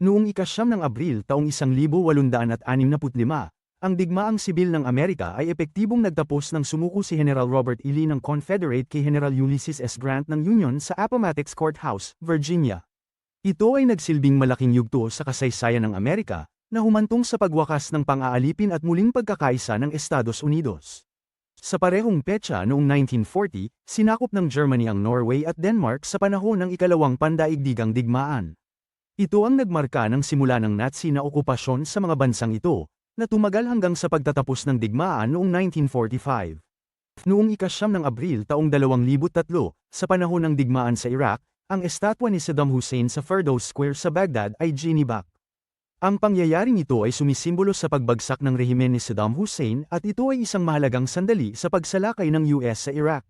Noong ikasyam ng Abril taong 1865, ang digmaang sibil ng Amerika ay epektibong nagtapos ng sumuko si General Robert E. Lee ng Confederate kay General Ulysses S. Grant ng Union sa Appomattox Courthouse, Virginia. Ito ay nagsilbing malaking yugto sa kasaysayan ng Amerika, na humantong sa pagwakas ng pang-aalipin at muling pagkakaisa ng Estados Unidos. Sa parehong petsa noong 1940, sinakop ng Germany ang Norway at Denmark sa panahon ng ikalawang pandaigdigang digmaan. Ito ang nagmarka ng simula ng Nazi na okupasyon sa mga bansang ito, na tumagal hanggang sa pagtatapos ng digmaan noong 1945. Noong ikasyam ng Abril taong 2003, sa panahon ng digmaan sa Iraq, ang estatwa ni Saddam Hussein sa Firdaus Square sa Baghdad ay ginibak. Ang pangyayaring ito ay sumisimbolo sa pagbagsak ng rehimen ni Saddam Hussein at ito ay isang mahalagang sandali sa pagsalakay ng US sa Iraq.